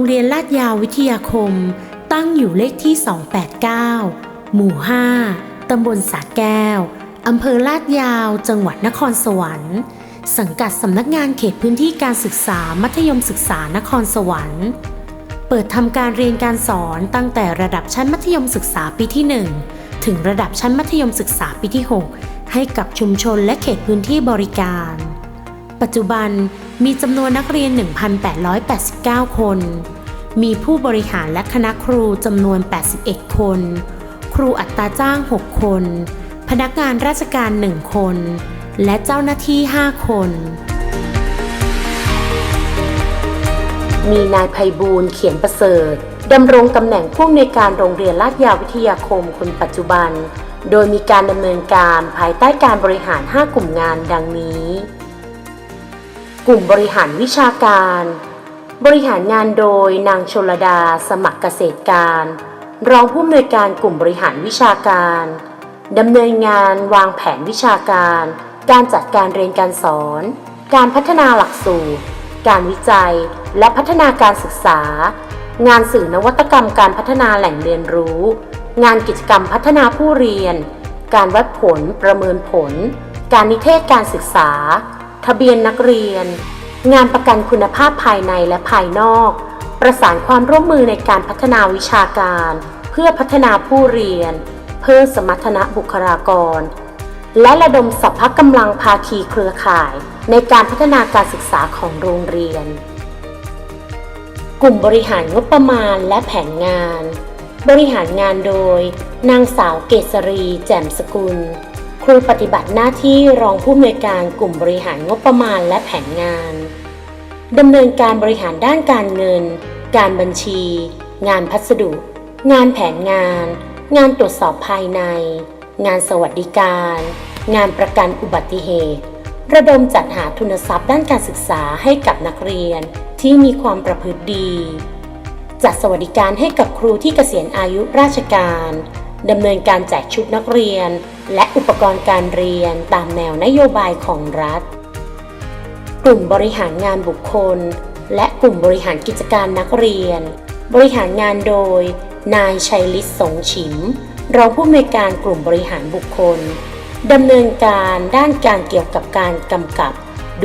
รงเรียนลาดยาววิทยาคม ตั้งอยู่เลขที่ 289 หมู่ 5 ตำบลสาแก้ว อำเภอลาดยาว จังหวัดนครสวรรค์ สังกัดสำนักงานเขตพื้นที่การศึกษามัธยมศึกษานครสวรรค์ เปิดทำการเรียนการสอนตั้งแต่ระดับชั้นมัธยมศึกษาปีที่ 1 ถึงระดับชั้นมัธยมศึกษาปีที่ 6 ให้กับชุมชนและเขตพื้นที่บริการ ปัจจุบัน มีจำนวนนักเรียน 1,889 คน มีผู้บริหารและคณะครูจำนวน 81 คน ครูอัตราจ้าง 6 คน พนักงานราชการ 1 คน และเจ้าหน้าที่ 5 คน มีนายภัยบูลย์เขียนประเสริฐดำรงตำแหน่งผู้อำนวยการโรงเรียนลาดยาววิทยาคมคนปัจจุบัน โดยมีการดำเนินการภายใต้การบริหาร 5 กลุ่มงานดังนี้ กลุ่มบริหารวิชาการ บริหารงานโดยนางชลดาสมัครเกษตรการ รองผู้อำนวยการกลุ่มบริหารวิชาการดำเนินงานวางแผนวิชาการ การจัดการเรียนการสอน การพัฒนาหลักสูตร การวิจัย และพัฒนาการศึกษา งานสื่อนวัตกรรมการพัฒนาแหล่งเรียนรู้ งานกิจกรรมพัฒนาผู้เรียน การวัดผลประเมินผล การนิเทศการศึกษา ทะเบียนนักเรียน งานประกันคุณภาพภายในและภายนอก ประสานความร่วมมือในการพัฒนาวิชาการ เพื่อพัฒนาผู้เรียน เพิ่มสมรรถนะบุคลากร และระดมสรรพกำลังภาคีเครือข่าย ในการพัฒนาการศึกษาของโรงเรียน กลุ่มบริหารงบประมาณและแผนงาน บริหารงานโดย นางสาวเกษรี แจ่มสกุล ครูปฏิบัติหน้าที่รองผู้อำนวยการกลุ่มบริหารงบประมาณและแผนงานดำเนินการบริหารด้านการเงิน การบัญชี งานพัสดุ งานแผนงาน งานตรวจสอบภายใน งานสวัสดิการ งานประกันอุบัติเหตุ ระดมจัดหาทุนทรัพย์ด้านการศึกษาให้กับนักเรียนที่มีความประพฤติดี จัดสวัสดิการให้กับครูที่เกษียณอายุราชการ ดำเนินการแจกชุดนักเรียน และอุปกรณ์การเรียนตามแนวนโยบายของรัฐ กลุ่มบริหารงานบุคคล และกลุ่มบริหารกิจการนักเรียน บริหารงานโดย นายชัยฤทธิ์สงฉิม รองผู้อำนวยการกลุ่มบริหารบุคคลดำเนินการด้านการเกี่ยวกับการกำกับ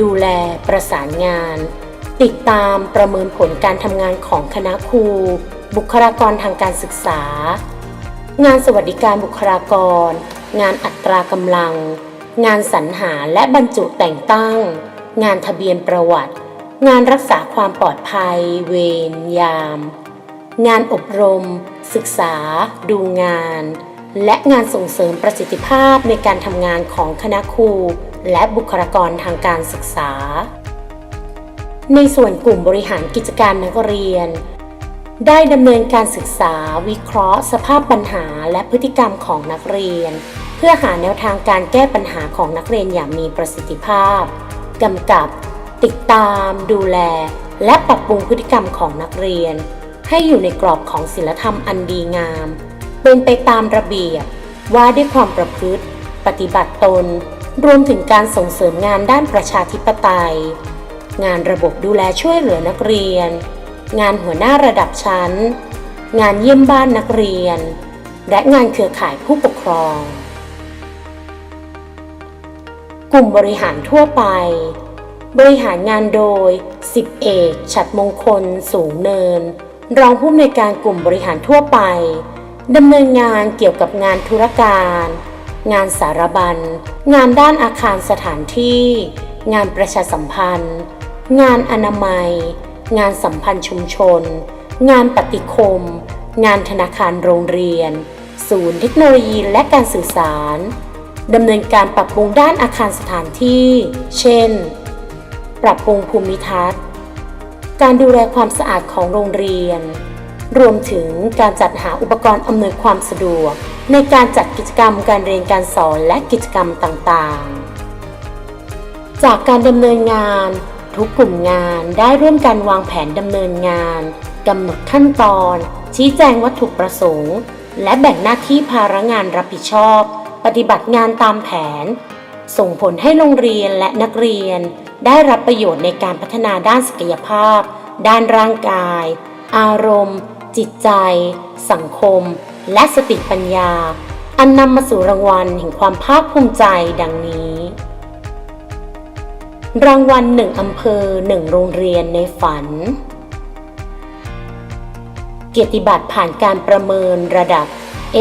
ดูแลประสานงาน ติดตามประเมินผลการทำงานของคณะครู บุคลากรทางการศึกษา งานสวัสดิการบุคลากร งานอัตรากำลัง งานสรรหาและบรรจุแต่งตั้ง งานทะเบียนประวัติ งานรักษาความปลอดภัย เวรยาม งานอบรม ศึกษา ดูงาน และงานส่งเสริมประสิทธิภาพในการทำงานของคณะครู และบุคลากรทางการศึกษา ในส่วนกลุ่มบริหารกิจการนักเรียน ได้ดำเนินการศึกษา วิเคราะห์ สภาพปัญหาและพฤติกรรมของนักเรียน เพื่อหาแนวทางการแก้ปัญหาของนักเรียนอย่างมีประสิทธิภาพกำกับ ติดตาม ดูแล และปรับปรุงพฤติกรรมของนักเรียน ให้อยู่ในกรอบของศีลธรรมอันดีงาม เป็นไปตามระเบียบ ว่าด้วยความประพฤติ ปฏิบัติตน รวมถึงการส่งเสริมงานด้านประชาธิปไตย งานระบบดูแลช่วยเหลือนักเรียน งานหัวหน้าระดับชั้น งานเยี่ยมบ้านนักเรียน และงานเครือข่ายผู้ปกครอง กลุ่มบริหารทั่วไป บริหารงานโดย 10 เอกฉัดมงคล สูงเนิน รองผู้อำนวยการกลุ่มบริหารทั่วไปดำเนินงานเกี่ยวกับงานธุรการ งานสารบัญ งานด้านอาคารสถานที่ งานประชาสัมพันธ์ งานอนามัย งานสัมพันธ์ชุมชน งานปฏิคม งานธนาคารโรงเรียน ศูนย์เทคโนโลยีและการสื่อสารดำเนินการปรับปรุงด้านอาคารสถานที่ เช่น ปรับปรุงภูมิทัศน์ การดูแลความสะอาดของโรงเรียน รวมถึงการจัดหาอุปกรณ์อำนวยความสะดวก ในการจัดกิจกรรมการเรียนการสอนและกิจกรรมต่างๆ จากการดำเนินงาน ทุกกลุ่มงานได้ร่วมกันวางแผนดำเนินงานกำหนดขั้นตอน ชี้แจงวัตถุประสงค์ และแบ่งหน้าที่ภาระงานรับผิดชอบ ปฏิบัติงานตามแผน ส่งผลให้โรงเรียนและนักเรียน ได้รับประโยชน์ในการพัฒนาด้านศักยภาพ ด้านร่างกาย อารมณ์ จิตใจ สังคม และสติปัญญา อันนำมาสู่รางวัลแห่งความภาคภูมิใจดังนี้ รางวัลหนึ่งอำเภอหนึ่งโรงเรียนในฝัน เกียรติบัตรผ่านการประเมินระดับ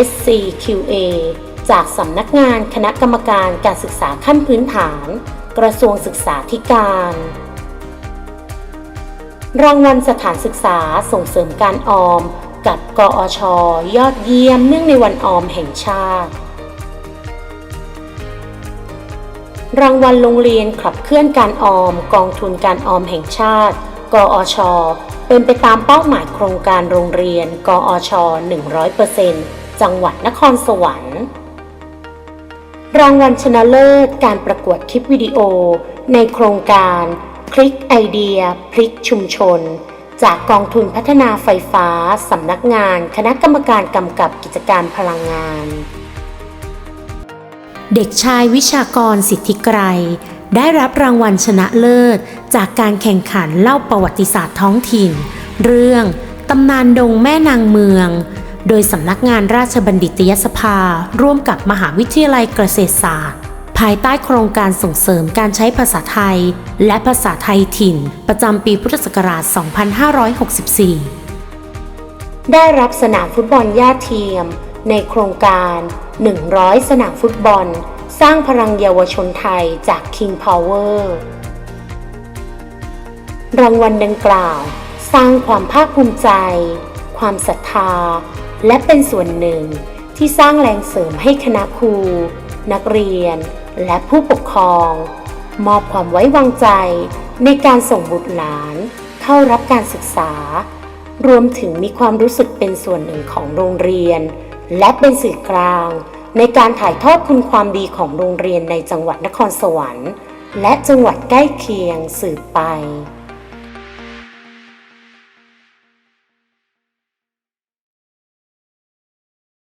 SCQA จากสำนักงานคณะกรรมการการศึกษาขั้นพื้นฐาน กระทรวงศึกษาธิการ รางวัลสถานศึกษาส่งเสริมการออม กับกอช ยอดเยี่ยมเนื่องในวันออมแห่งชาติ รางวัลโรงเรียนขับเคลื่อนการออม กองทุนการออมแห่งชาติ กอช เป็นไปตามเป้าหมายโครงการโรงเรียน กอช 100%จังหวัดนครสวรรค์ รางวัลชนะเลิศการประกวดคลิปวิดีโอ ในโครงการคลิกไอเดีย พลิกชุมชน จากกองทุนพัฒนาไฟฟ้า สำนักงาน คณะกรรมการกำกับกิจการพลังงาน เด็กชายวิชากรสิทธิไกรได้รับรางวัลชนะเลิศ จากการแข่งขันเล่าประวัติศาสตร์ท้องถิ่น เรื่องตำนานดงแม่นางเมือง โดยสำนักงานราชบัณฑิตยสภา ร่วมกับมหาวิทยาลัยเกษตรศาสตร์ ภายใต้โครงการส่งเสริมการใช้ภาษาไทย และภาษาไทยถิ่น ประจำปีพุทธศักราช 2564 ได้รับสนามฟุตบอลย่าเทียม ในโครงการ 100 สนามฟุตบอล สร้างพลังเยาวชนไทยจาก King Power รางวัลดังกล่าว สร้างความภาคภูมิใจ ความศรัทธา และเป็นส่วนหนึ่งที่สร้างแรงเสริมให้คณะครู นักเรียน และผู้ปกครอง มอบความไว้วางใจในการส่งบุตรหลาน เข้ารับการศึกษา รวมถึงมีความรู้สึกเป็นส่วนหนึ่งของโรงเรียน และเป็นสื่อกลาง ในการถ่ายทอดคุณความดีของโรงเรียนในจังหวัดนครสวรรค์ และจังหวัดใกล้เคียงสืบไป